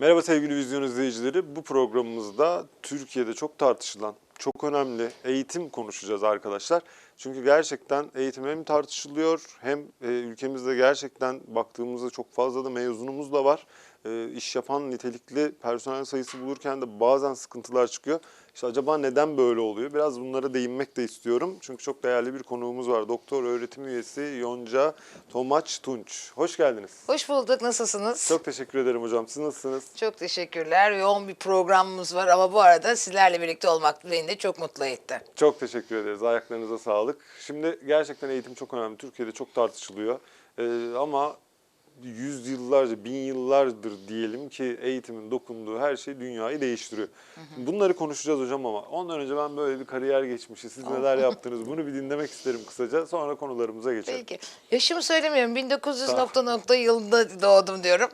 Merhaba sevgili vizyon izleyicileri. Bu programımızda Türkiye'de çok tartışılan, çok önemli eğitim konuşacağız arkadaşlar. Çünkü gerçekten eğitim hem tartışılıyor hem e, ülkemizde gerçekten baktığımızda çok fazla da mezunumuz da var. E, iş yapan nitelikli personel sayısı bulurken de bazen sıkıntılar çıkıyor. İşte acaba neden böyle oluyor? Biraz bunlara değinmek de istiyorum. Çünkü çok değerli bir konuğumuz var. Doktor öğretim üyesi Yonca Tomaç Tunç. Hoş geldiniz. Hoş bulduk. Nasılsınız? Çok teşekkür ederim hocam. Siz nasılsınız? Çok teşekkürler. Yoğun bir programımız var ama bu arada sizlerle birlikte olmak beni de çok mutlu etti. Çok teşekkür ederiz. Ayaklarınıza sağlık. Şimdi gerçekten eğitim çok önemli. Türkiye'de çok tartışılıyor. Ee, ama yüzyıllarca, bin yıllardır diyelim ki eğitimin dokunduğu her şey dünyayı değiştiriyor. Bunları konuşacağız hocam ama ondan önce ben böyle bir kariyer geçmişi, siz neler yaptınız bunu bir dinlemek isterim kısaca. Sonra konularımıza geçelim. Peki. Yaşımı söylemiyorum. 1900 nokta nokta yılında doğdum diyorum.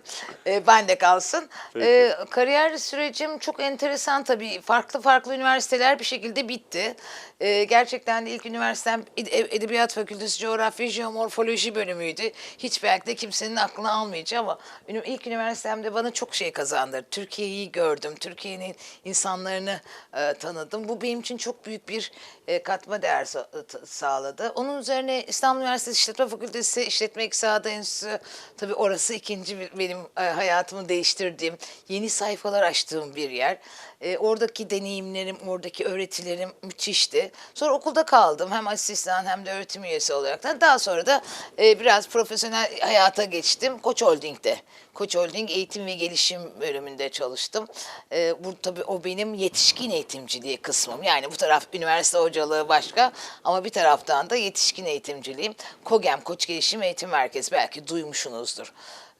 Ee, ben de kalsın. Peki. Ee, kariyer sürecim çok enteresan tabii. Farklı farklı üniversiteler bir şekilde bitti. Ee, gerçekten de ilk üniversitem Ed- Edebiyat Fakültesi Coğrafya Jeomorfoloji bölümüydü. Hiç belki de kimsenin aklına almayacağı ama ünü- ilk üniversitemde bana çok şey kazandırdı. Türkiye'yi gördüm. Türkiye'nin insanlarını e, tanıdım. Bu benim için çok büyük bir e, katma değer t- sağladı. Onun üzerine İstanbul Üniversitesi İşletme Fakültesi İşletme İktisadi Enstitüsü tabii orası ikinci bir, benim e, hayatımı değiştirdiğim, yeni sayfalar açtığım bir yer. E, oradaki deneyimlerim, oradaki öğretilerim müthişti. Sonra okulda kaldım hem asistan hem de öğretim üyesi olarak da. Daha sonra da e, biraz profesyonel hayata geçtim Koç Holding'de. Koç Holding Eğitim ve Gelişim bölümünde çalıştım. E, bu tabii o benim yetişkin eğitimciliği kısmım. Yani bu taraf üniversite hocalığı başka ama bir taraftan da yetişkin eğitimciliğim. KOGEM Koç Gelişim Eğitim Merkezi belki duymuşsunuzdur.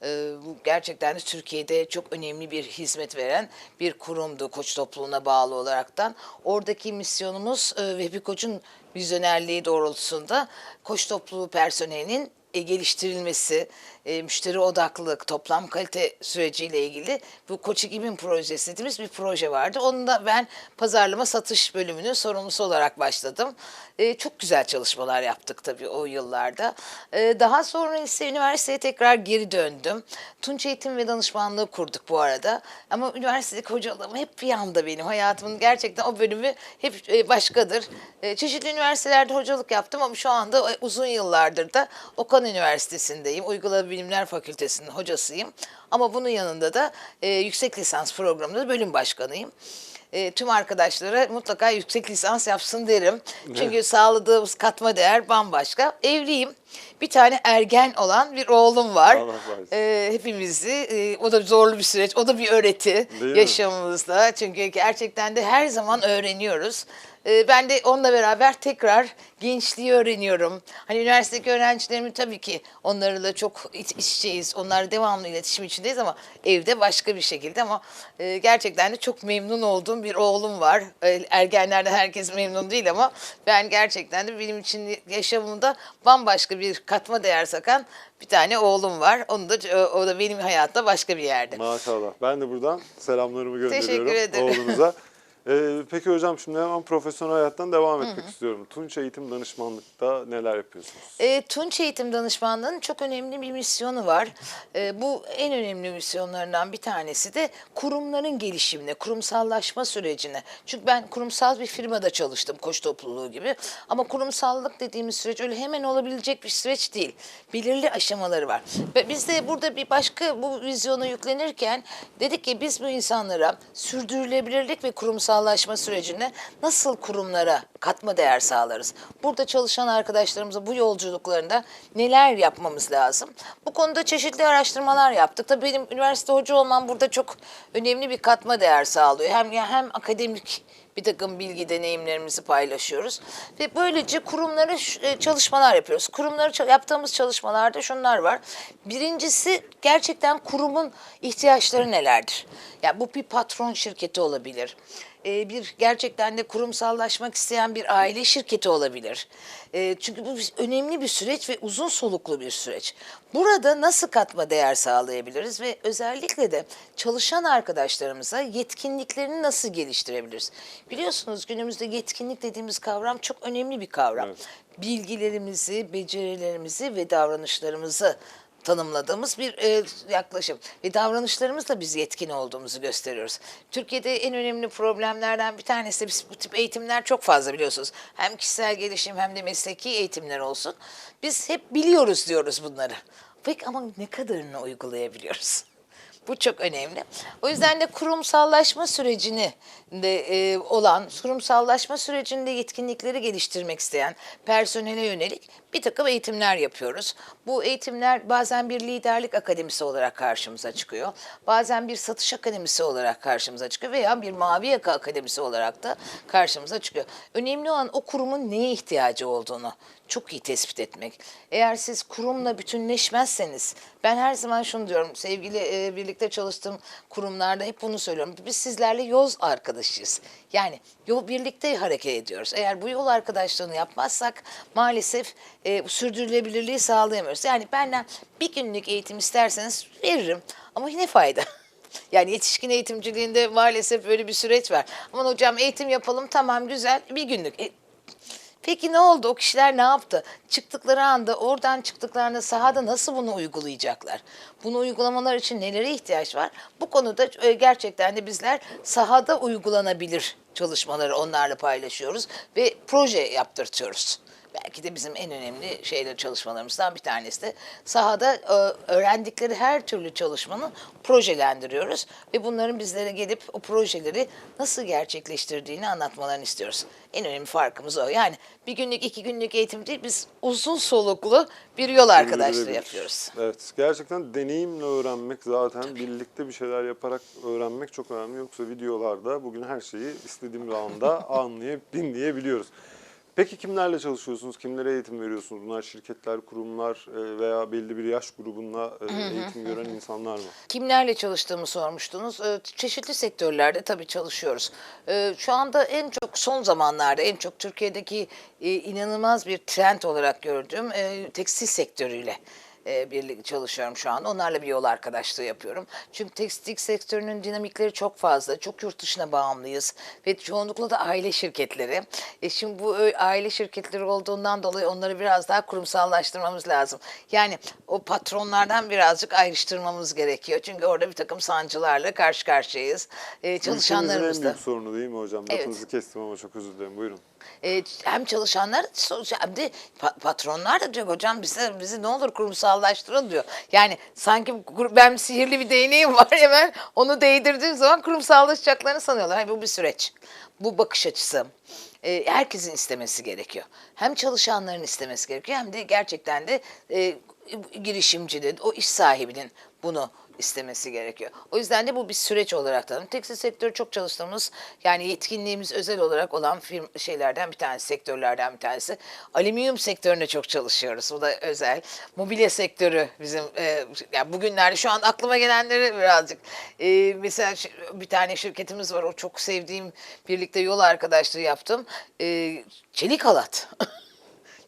Ee, gerçekten de Türkiye'de çok önemli bir hizmet veren bir kurumdu koç topluluğuna bağlı olaraktan. Oradaki misyonumuz e, Vehbi Koç'un vizyonerliği doğrultusunda koç topluluğu personelinin e, geliştirilmesi, e, müşteri odaklılık, toplam kalite süreciyle ilgili bu Koç 2000 projesi dediğimiz bir proje vardı. Onu ben pazarlama satış bölümünün sorumlusu olarak başladım. E, çok güzel çalışmalar yaptık tabii o yıllarda. E, daha sonra ise üniversiteye tekrar geri döndüm. Tunç Eğitim ve Danışmanlığı kurduk bu arada. Ama üniversitedeki hocalığım hep bir yanda benim. Hayatımın gerçekten o bölümü hep e, başkadır. E, çeşitli üniversitelerde hocalık yaptım ama şu anda e, uzun yıllardır da Okan Üniversitesi'ndeyim. Uygulama Bilimler Fakültesi'nin hocasıyım. Ama bunun yanında da e, yüksek lisans programında bölüm başkanıyım. E, tüm arkadaşlara mutlaka yüksek lisans yapsın derim. Çünkü sağladığımız katma değer bambaşka. Evliyim. Bir tane ergen olan bir oğlum var. E, hepimizi, e, o da zorlu bir süreç, o da bir öğreti Değil mi? yaşamımızda. Çünkü gerçekten de her zaman öğreniyoruz. E, ben de onunla beraber tekrar gençliği öğreniyorum. Hani üniversitedeki öğrencilerimi tabii ki onlarla çok iç iç içeyiz. Onlarla devamlı iletişim içindeyiz ama evde başka bir şekilde ama e, gerçekten de çok memnun olduğum bir oğlum var. E, ergenlerden herkes memnun değil ama ben gerçekten de benim için yaşamımda bambaşka bir katma değer sakan bir tane oğlum var. Onu da o da benim hayatımda başka bir yerde. Maşallah. Ben de buradan selamlarımı gönderiyorum Teşekkür ederim. oğlunuza. Ee, peki hocam şimdi hemen profesyonel hayattan devam etmek istiyorum. Tunç Eğitim Danışmanlık'ta neler yapıyorsunuz? E, Tunç Eğitim Danışmanlığı'nın çok önemli bir misyonu var. E, bu en önemli misyonlarından bir tanesi de kurumların gelişimine, kurumsallaşma sürecine. Çünkü ben kurumsal bir firmada çalıştım, koç topluluğu gibi. Ama kurumsallık dediğimiz süreç öyle hemen olabilecek bir süreç değil. Belirli aşamaları var. Ve biz de burada bir başka bu vizyonu yüklenirken dedik ki biz bu insanlara sürdürülebilirlik ve kurumsallaşma sürecine nasıl kurumlara katma değer sağlarız? Burada çalışan arkadaşlarımıza bu yolculuklarında neler yapmamız lazım? Bu konuda çeşitli araştırmalar yaptık. Tabii benim üniversite hoca olmam burada çok önemli bir katma değer sağlıyor. Hem hem akademik bir takım bilgi deneyimlerimizi paylaşıyoruz. Ve böylece kurumlara e, çalışmalar yapıyoruz. Kurumları ça- yaptığımız çalışmalarda şunlar var. Birincisi gerçekten kurumun ihtiyaçları nelerdir? Yani bu bir patron şirketi olabilir. E, bir gerçekten de kurumsallaşmak isteyen bir aile şirketi olabilir. E, çünkü bu önemli bir süreç ve uzun soluklu bir süreç. Burada nasıl katma değer sağlayabiliriz ve özellikle de çalışan arkadaşlarımıza yetkinliklerini nasıl geliştirebiliriz? Biliyorsunuz günümüzde yetkinlik dediğimiz kavram çok önemli bir kavram. Evet. Bilgilerimizi, becerilerimizi ve davranışlarımızı tanımladığımız bir e, yaklaşım. Ve davranışlarımızla biz yetkin olduğumuzu gösteriyoruz. Türkiye'de en önemli problemlerden bir tanesi biz bu tip eğitimler çok fazla biliyorsunuz. Hem kişisel gelişim hem de mesleki eğitimler olsun. Biz hep biliyoruz diyoruz bunları. Peki ama ne kadarını uygulayabiliyoruz? Bu çok önemli. O yüzden de kurumsallaşma sürecini de e, olan, kurumsallaşma sürecinde yetkinlikleri geliştirmek isteyen personele yönelik bir takım eğitimler yapıyoruz. Bu eğitimler bazen bir liderlik akademisi olarak karşımıza çıkıyor. Bazen bir satış akademisi olarak karşımıza çıkıyor veya bir mavi yaka akademisi olarak da karşımıza çıkıyor. Önemli olan o kurumun neye ihtiyacı olduğunu çok iyi tespit etmek. Eğer siz kurumla bütünleşmezseniz, ben her zaman şunu diyorum, sevgili e, birlikte çalıştığım kurumlarda hep bunu söylüyorum. Biz sizlerle yol arkadaşıyız. Yani yol birlikte hareket ediyoruz. Eğer bu yol arkadaşlığını yapmazsak maalesef e, sürdürülebilirliği sağlayamıyoruz. Yani benden bir günlük eğitim isterseniz veririm ama ne fayda? Yani yetişkin eğitimciliğinde maalesef böyle bir süreç var. Aman hocam eğitim yapalım tamam güzel bir günlük. E, Peki ne oldu? O kişiler ne yaptı? Çıktıkları anda, oradan çıktıklarında sahada nasıl bunu uygulayacaklar? Bunu uygulamalar için nelere ihtiyaç var? Bu konuda e, gerçekten de bizler sahada uygulanabilir çalışmaları onlarla paylaşıyoruz ve proje yaptırtıyoruz. Belki de bizim en önemli şeyler çalışmalarımızdan bir tanesi de sahada e, öğrendikleri her türlü çalışmanı projelendiriyoruz ve bunların bizlere gelip o projeleri nasıl gerçekleştirdiğini anlatmalarını istiyoruz. En önemli farkımız o. Yani bir günlük iki günlük eğitim değil biz uzun soluklu bir yol arkadaşlığı yapıyoruz. Evet, gerçekten deneyimle öğrenmek zaten birlikte bir şeyler yaparak öğrenmek çok önemli. Yoksa videolarda bugün her şeyi istediğimiz anda anlayıp dinleyebiliyoruz. Peki kimlerle çalışıyorsunuz? Kimlere eğitim veriyorsunuz? Bunlar şirketler, kurumlar e, veya belli bir yaş grubunda e, eğitim gören insanlar mı? Kimlerle çalıştığımı sormuştunuz. Ee, Çeşitli sektörlerde tabii çalışıyoruz. Şu anda en çok son zamanlarda en çok Türkiye'deki e, inanılmaz bir trend olarak gördüğüm e, tekstil sektörüyle e, birlikte çalışıyorum şu an. Onlarla bir yol arkadaşlığı yapıyorum. Çünkü tekstil sektörünün dinamikleri çok fazla. Çok yurt dışına bağımlıyız. Ve çoğunlukla da aile şirketleri. E şimdi bu aile şirketleri olduğundan dolayı onları biraz daha kurumsallaştırmamız lazım. Yani o patronlardan birazcık ayrıştırmamız gerekiyor. Çünkü orada bir takım sancılarla karşı karşıyayız. E, çalışanlarımız da. sorunu değil mi hocam? Evet. Lafınızı kestim ama çok özür dilerim. Buyurun. E, hem çalışanlar hem de pa- patronlar da diyor hocam bize bizi ne olur kurumsallaştırın diyor. Yani sanki ben sihirli bir değneğim var hemen onu değdirdiğim zaman kurumsallaşacaklarını sanıyorlar. Hayır bu bir süreç. Bu bakış açısı. E, herkesin istemesi gerekiyor. Hem çalışanların istemesi gerekiyor hem de gerçekten de e, girişimcinin, o iş sahibinin bunu istemesi gerekiyor. O yüzden de bu bir süreç olarak tanım. Tekstil sektörü çok çalıştığımız yani yetkinliğimiz özel olarak olan firm şeylerden bir tanesi, sektörlerden bir tanesi. Alüminyum sektöründe çok çalışıyoruz. Bu da özel. Mobilya sektörü bizim e, yani bugünlerde şu an aklıma gelenleri birazcık e, mesela bir tane şirketimiz var. O çok sevdiğim birlikte yol arkadaşlığı yaptım. E, çelik halat.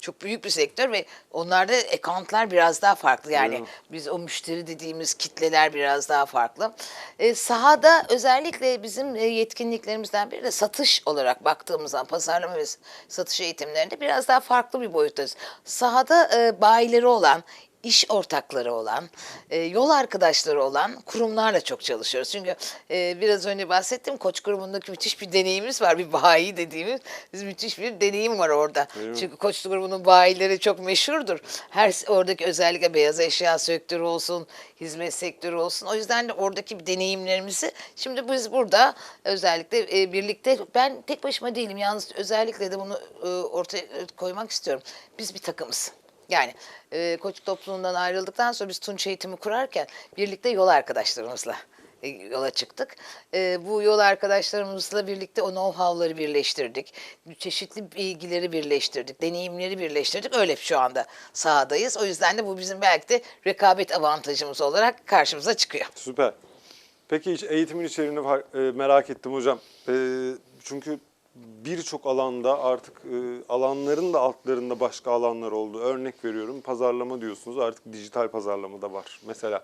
Çok büyük bir sektör ve onlarda accountlar biraz daha farklı. Yani mi? biz o müşteri dediğimiz kitleler biraz daha farklı. E, sahada özellikle bizim e, yetkinliklerimizden biri de satış olarak baktığımız zaman pazarlama ve satış eğitimlerinde biraz daha farklı bir boyuttayız. Sahada e, bayileri olan, iş ortakları olan, e, yol arkadaşları olan kurumlarla çok çalışıyoruz. Çünkü e, biraz önce bahsettim Koç grubundaki müthiş bir deneyimimiz var. Bir bayi dediğimiz biz müthiş bir deneyim var orada. Mi? Çünkü Koç grubunun bayileri çok meşhurdur. Her oradaki özellikle beyaz eşya sektörü olsun, hizmet sektörü olsun. O yüzden de oradaki deneyimlerimizi şimdi biz burada özellikle e, birlikte ben tek başıma değilim. Yalnız özellikle de bunu e, ortaya koymak istiyorum. Biz bir takımız. Yani e, koç topluluğundan ayrıldıktan sonra biz Tunç eğitimi kurarken birlikte yol arkadaşlarımızla e, yola çıktık. E, bu yol arkadaşlarımızla birlikte o know-how'ları birleştirdik. Çeşitli bilgileri birleştirdik, deneyimleri birleştirdik. Öyle şu anda sahadayız. O yüzden de bu bizim belki de rekabet avantajımız olarak karşımıza çıkıyor. Süper. Peki hiç eğitimin içeriğini e, merak ettim hocam. E, çünkü birçok alanda artık e, alanların da altlarında başka alanlar oldu. Örnek veriyorum pazarlama diyorsunuz artık dijital pazarlama da var. Mesela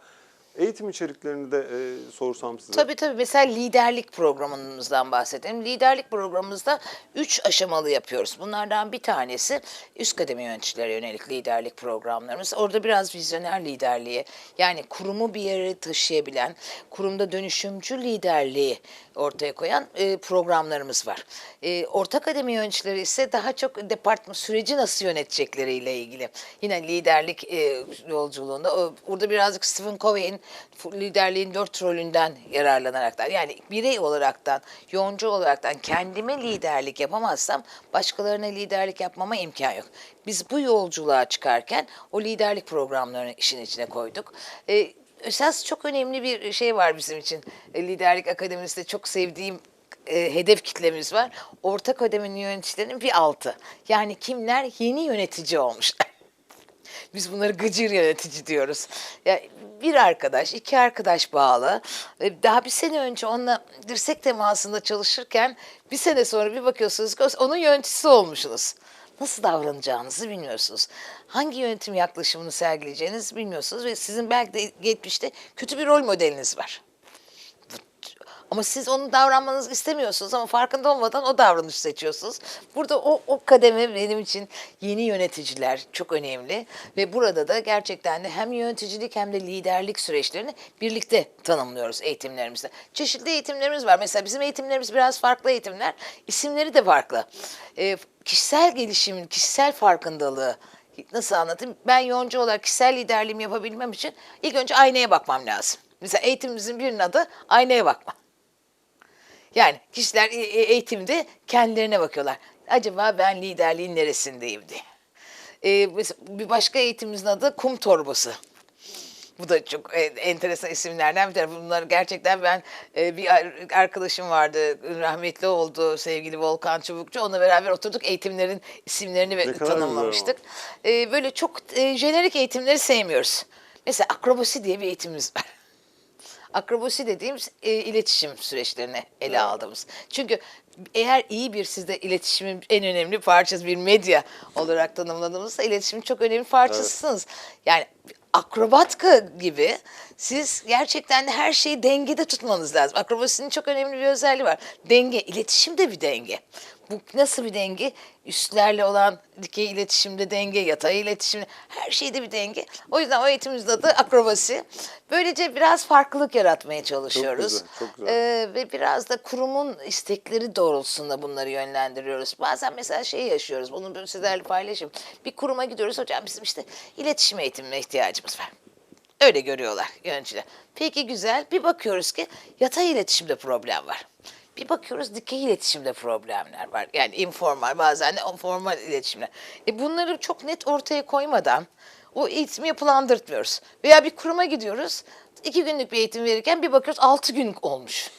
Eğitim içeriklerini de e, sorsam size. Tabii tabii. Mesela liderlik programımızdan bahsedelim. Liderlik programımızda üç aşamalı yapıyoruz. Bunlardan bir tanesi üst kademe yöneticilere yönelik liderlik programlarımız. Orada biraz vizyoner liderliğe yani kurumu bir yere taşıyabilen, kurumda dönüşümcü liderliği ortaya koyan e, programlarımız var. E, orta kademe yöneticileri ise daha çok departman süreci nasıl yönetecekleriyle ilgili. Yine liderlik e, yolculuğunda o, burada birazcık Stephen Covey'in liderliğin dört rolünden yararlanaraktan yani birey olaraktan, yoğuncu olaraktan kendime liderlik yapamazsam başkalarına liderlik yapmama imkan yok. Biz bu yolculuğa çıkarken o liderlik programlarını işin içine koyduk. E, esas çok önemli bir şey var bizim için. E, Liderlik Akademisi'nde çok sevdiğim e, hedef kitlemiz var. Orta kademenin yöneticilerinin bir altı. Yani kimler yeni yönetici olmuşlar. Biz bunları gıcır yönetici diyoruz. Ya bir arkadaş, iki arkadaş bağlı. E, Daha bir sene önce onunla dirsek temasında çalışırken bir sene sonra bir bakıyorsunuz ki onun yöneticisi olmuşsunuz. Nasıl davranacağınızı bilmiyorsunuz. Hangi yönetim yaklaşımını sergileyeceğinizi bilmiyorsunuz ve sizin belki de geçmişte kötü bir rol modeliniz var. Ama siz onun davranmanızı istemiyorsunuz ama farkında olmadan o davranışı seçiyorsunuz. Burada o, o kademe benim için yeni yöneticiler çok önemli. Ve burada da gerçekten de hem yöneticilik hem de liderlik süreçlerini birlikte tanımlıyoruz eğitimlerimizde. Çeşitli eğitimlerimiz var. Mesela bizim eğitimlerimiz biraz farklı eğitimler. İsimleri de farklı. Ee, kişisel gelişimin, kişisel farkındalığı nasıl anlatayım? Ben yoğuncu olarak kişisel liderliğimi yapabilmem için ilk önce aynaya bakmam lazım. Mesela eğitimimizin birinin adı aynaya bakma. Yani kişiler e- e- eğitimde kendilerine bakıyorlar. Acaba ben liderliğin neresindeyim diye. Ee, bir başka eğitimimizin adı kum torbası. Bu da çok e, enteresan isimlerden bir tanesi. Bunlar gerçekten ben bir ar- arkadaşım vardı rahmetli oldu sevgili Volkan Çubukçu. Onunla beraber oturduk eğitimlerin isimlerini ve Ne tanımlamıştık. Böyle çok jenerik eğitimleri sevmiyoruz. Mesela akrobasi diye bir eğitimimiz var. Akrobasi dediğimiz e, iletişim süreçlerini ele aldığımız. Çünkü eğer iyi bir sizde iletişimin en önemli parçası bir medya olarak tanımladığımızda iletişimin çok önemli parçasısınız. Yani akrobat gibi siz gerçekten de her şeyi dengede tutmanız lazım. Akrobasinin çok önemli bir özelliği var. Denge, iletişim de bir denge. Bu nasıl bir denge? Üstlerle olan dikey iletişimde denge, yatay iletişimde her şeyde bir denge. O yüzden o eğitimimizin adı akrobasi. Böylece biraz farklılık yaratmaya çalışıyoruz. güzel, çok güzel. Ee, ve biraz da kurumun istekleri doğrultusunda bunları yönlendiriyoruz. Bazen mesela şey yaşıyoruz, bunu böyle sizlerle paylaşayım. Bir kuruma gidiyoruz, hocam bizim işte iletişim eğitimine ihtiyacımız var. Öyle görüyorlar yöneticiler. Peki güzel, bir bakıyoruz ki yatay iletişimde problem var. Bir bakıyoruz dikey iletişimde problemler var. Yani informal bazen de formal iletişimler. E bunları çok net ortaya koymadan o eğitimi yapılandırtmıyoruz. Veya bir kuruma gidiyoruz, iki günlük bir eğitim verirken bir bakıyoruz altı gün olmuş.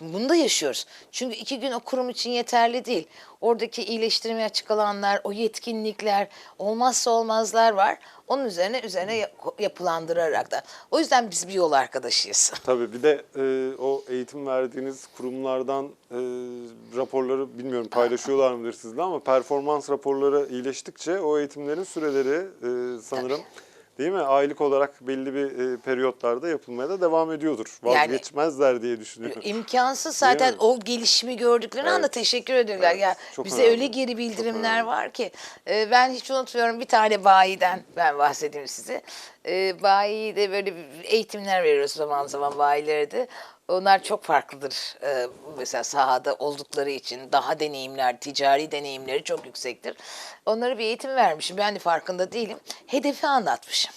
Bunu da yaşıyoruz. Çünkü iki gün o kurum için yeterli değil. Oradaki iyileştirmeye açık alanlar, o yetkinlikler, olmazsa olmazlar var. Onun üzerine üzerine yap- yapılandırarak da. O yüzden biz bir yol arkadaşıyız. Tabii bir de e, o eğitim verdiğiniz kurumlardan e, raporları bilmiyorum paylaşıyorlar mıdır sizle ama performans raporları iyileştikçe o eğitimlerin süreleri e, sanırım değil mi aylık olarak belli bir e, periyotlarda yapılmaya da devam ediyordur. Yani- Vazgeçmezler diye düşünüyorum. İmkansız zaten o gelişimi gördükleri anda Evet. teşekkür ediyorlar. Evet, Ya çok bize önemli. öyle geri bildirimler var ki e, ben hiç unutmuyorum bir tane bayiden ben bahsedeyim size. E, bayi de böyle eğitimler veriyoruz zaman zaman bayilere de. Onlar çok farklıdır. E, mesela sahada oldukları için daha deneyimler, ticari deneyimleri çok yüksektir. Onlara bir eğitim vermişim. Ben de farkında değilim. Hedefi anlatmışım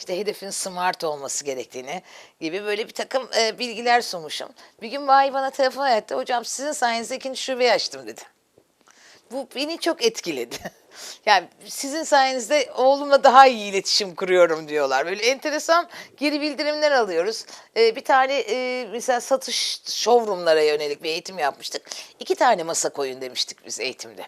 işte hedefin smart olması gerektiğini gibi böyle bir takım e, bilgiler sunmuşum. Bir gün Vahiy bana telefon etti. Hocam sizin sayenizde ikinci şubeyi açtım dedi. Bu beni çok etkiledi. Yani sizin sayenizde oğlumla daha iyi iletişim kuruyorum diyorlar. Böyle enteresan geri bildirimler alıyoruz. Ee, bir tane e, mesela satış showroomlara yönelik bir eğitim yapmıştık. İki tane masa koyun demiştik biz eğitimde.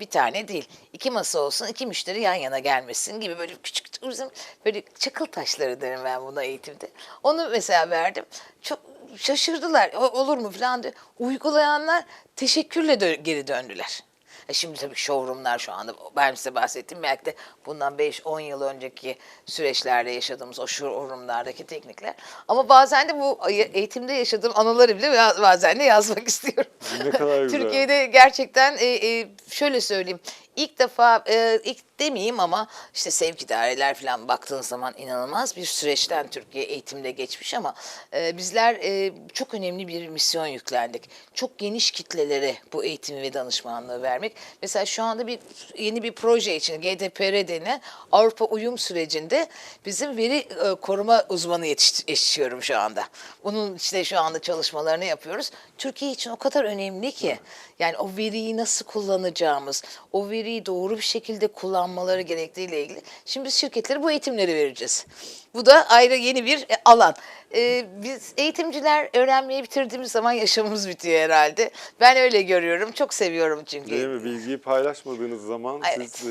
Bir tane değil. iki masa olsun, iki müşteri yan yana gelmesin gibi böyle küçük bizim böyle çakıl taşları derim ben buna eğitimde. Onu mesela verdim. Çok şaşırdılar. "O- Olur mu falan diyor. Uygulayanlar teşekkürle dö- geri döndüler. E Şimdi tabii showroomlar şu anda ben size bahsettim. Belki de bundan 5-10 yıl önceki süreçlerde yaşadığımız o showroomlardaki teknikler. Ama bazen de bu eğitimde yaşadığım anıları bile bazen de yazmak istiyorum. Ne kadar güzel. Türkiye'de gerçekten e, e, şöyle söyleyeyim. İlk defa e, ilk demeyeyim ama işte sevk idareler falan baktığın zaman inanılmaz bir süreçten Türkiye eğitimde geçmiş ama e, bizler e, çok önemli bir misyon yüklendik. Çok geniş kitlelere bu eğitimi ve danışmanlığı vermek. Mesela şu anda bir yeni bir proje için GDPR denen Avrupa uyum sürecinde bizim veri e, koruma uzmanı yetiş- yetişiyorum şu anda. Bunun işte şu anda çalışmalarını yapıyoruz. Türkiye için o kadar önemli ki. Yani o veriyi nasıl kullanacağımız, o veriyi doğru bir şekilde kullanmaları gerektiğiyle ilgili. Şimdi biz şirketlere bu eğitimleri vereceğiz. Bu da ayrı yeni bir e, alan. Ee, biz eğitimciler öğrenmeyi bitirdiğimiz zaman yaşamımız bitiyor herhalde. Ben öyle görüyorum. Çok seviyorum çünkü. Değil mi? Bilgiyi paylaşmadığınız zaman Evet. siz e,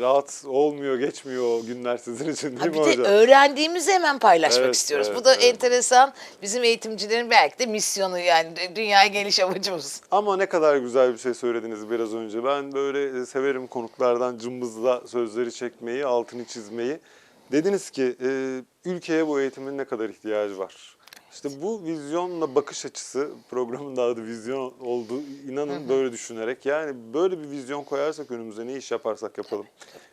rahat olmuyor, geçmiyor o günler sizin için değil Ha, mi bir de hocam? öğrendiğimizi hemen paylaşmak Evet, istiyoruz. evet, Bu da evet. enteresan. Bizim eğitimcilerin belki de misyonu yani dünyaya geliş amacımız. Ama ne kadar güzel bir şey söylediniz biraz önce. Ben böyle e, severim konuklardan cımbızla sözleri çekmeyi, altını çizmeyi. Dediniz ki e, ülkeye bu eğitimin ne kadar ihtiyacı var. İşte bu vizyonla bakış açısı programın da adı vizyon oldu. İnanın böyle düşünerek yani böyle bir vizyon koyarsak önümüze ne iş yaparsak yapalım.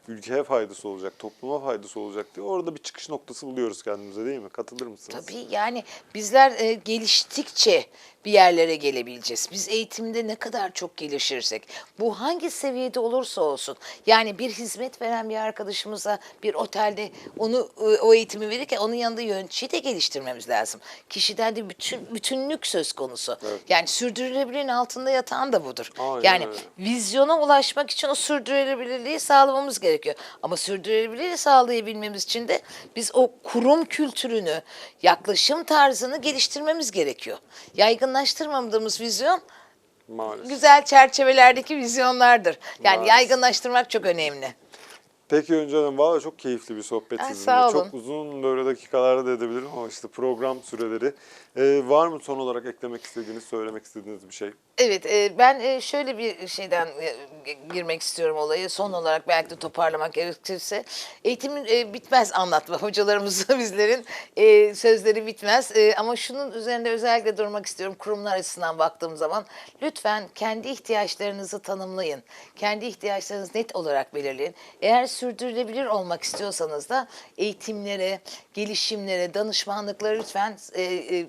Ülkeye faydası olacak, topluma faydası olacak diye orada bir çıkış noktası buluyoruz kendimize değil mi? Katılır mısınız? Tabii yani bizler e, geliştikçe bir yerlere gelebileceğiz. Biz eğitimde ne kadar çok gelişirsek, bu hangi seviyede olursa olsun, yani bir hizmet veren bir arkadaşımıza bir otelde onu e, o eğitimi verirken onun yanında yöneticiyi de geliştirmemiz lazım. Kişiden de bütün bütünlük söz konusu. Evet. Yani sürdürülebilirliğin altında yatan da budur. Aynen yani öyle. vizyona ulaşmak için o sürdürülebilirliği sağlamamız gerekiyor. Ama sürdürülebilirliği sağlayabilmemiz için de biz o kurum kültürünü, yaklaşım tarzını geliştirmemiz gerekiyor. Yaygınlaştırmadığımız vizyon Maalesef. güzel çerçevelerdeki vizyonlardır. Yani Maalesef. yaygınlaştırmak çok önemli. Peki Önce Hanım valla çok keyifli bir sohbet Ay, sizinle. sağ olun. Çok uzun böyle dakikalarda da edebilirim ama işte program süreleri. Ee, var mı son olarak eklemek istediğiniz, söylemek istediğiniz bir şey? Evet, e, ben e, şöyle bir şeyden e, girmek istiyorum olayı. Son olarak belki de toparlamak gerekirse, eğitimin e, bitmez anlatma. Hocalarımızın, bizlerin e, sözleri bitmez. E, ama şunun üzerinde özellikle durmak istiyorum. Kurumlar açısından baktığım zaman, lütfen kendi ihtiyaçlarınızı tanımlayın. Kendi ihtiyaçlarınızı net olarak belirleyin. Eğer sürdürülebilir olmak istiyorsanız da eğitimlere, gelişimlere, danışmanlıklara lütfen e, e,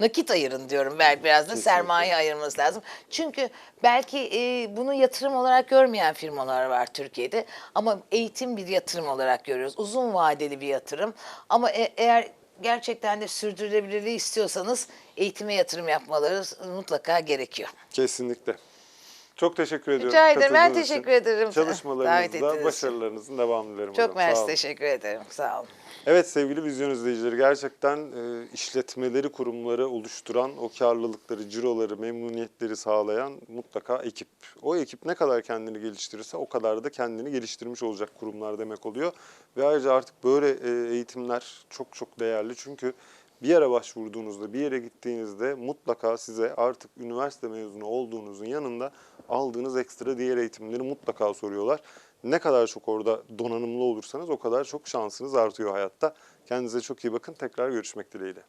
nakit ayırın diyorum. Belki biraz da Kesinlikle. sermaye ayırmanız lazım. Çünkü belki e, bunu yatırım olarak görmeyen firmalar var Türkiye'de. Ama eğitim bir yatırım olarak görüyoruz. Uzun vadeli bir yatırım. Ama e- eğer gerçekten de sürdürülebilirliği istiyorsanız eğitime yatırım yapmaları mutlaka gerekiyor. Kesinlikle. Çok teşekkür ediyorum. Rica ederim. Ben katıldığınız için. teşekkür ederim. Çalışmalarınızda başarılarınızın devamını dilerim. Çok mersi teşekkür ederim. Sağ olun. Evet sevgili vizyon izleyicileri gerçekten e, işletmeleri, kurumları oluşturan o karlılıkları, ciroları, memnuniyetleri sağlayan mutlaka ekip. O ekip ne kadar kendini geliştirirse o kadar da kendini geliştirmiş olacak kurumlar demek oluyor. Ve ayrıca artık böyle e, eğitimler çok çok değerli çünkü bir yere başvurduğunuzda, bir yere gittiğinizde mutlaka size artık üniversite mezunu olduğunuzun yanında aldığınız ekstra diğer eğitimleri mutlaka soruyorlar. Ne kadar çok orada donanımlı olursanız o kadar çok şansınız artıyor hayatta. Kendinize çok iyi bakın. Tekrar görüşmek dileğiyle.